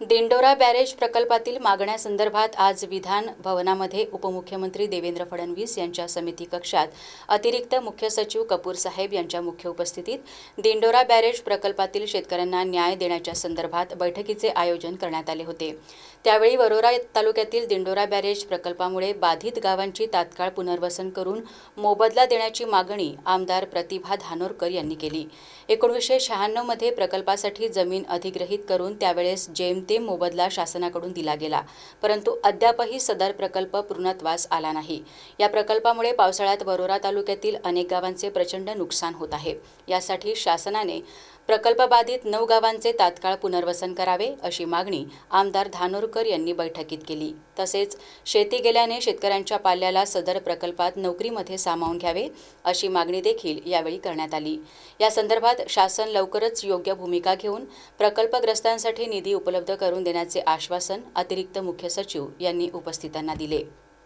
दिंडोरा barrage प्रकल्पातील मागण्यासंदर्भात आज विधान भवनामध्ये उपमुख्यमंत्री देवेंद्र फडणवीस यांच्या समिती कक्षात अतिरिक्त मुख्य सचिव कपूर साहेब यांच्या मुख्य उपस्थितीत दिंडोरा बॅरेज प्रकल्पातील शेतकऱ्यांना न्याय देण्याच्या संदर्भात बैठकीचे आयोजन करण्यात आले होते. त्यावेळी वरोरा तालुक्यातील दिंडोरा बॅरेज प्रकल्पामुळे बाधित गावांची तात्काळ पुनर्वसन करून मोबदला देण्याची मागणी आमदार प्रतिभा धानोरकर यांनी केली. एकोणीसशे शहाण्णवमध्ये प्रकल्पासाठी जमीन अधिग्रहित करून त्यावेळेस जेम जेमतेम मोबदला शासनाकडून दिला गेला. परंतु अद्यापही सदर प्रकल्प पूर्णत्वास आला नाही. या प्रकल्पामुळे पावसाळ्यात वरोरा तालुक्यातील अनेक गावांचे प्रचंड नुकसान होत आहे. यासाठी शासनाने प्रकल्पबाधित नऊ गावांचे तात्काळ पुनर्वसन करावे अशी मागणी आमदार धानोरकर यांनी बैठकीत केली. तसेच शेती गेल्याने शेतकऱ्यांच्या पाल्याला सदर प्रकल्पात नोकरीमध्ये सामावून घ्यावे अशी मागणी देखील यावेळी करण्यात आली. या संदर्भात शासन लवकरच योग्य भूमिका घेऊन प्रकल्पग्रस्तांसाठी निधी उपलब्ध करून देण्याचे आश्वासन अतिरिक्त मुख्य सचिव यांनी उपस्थितांना दिले.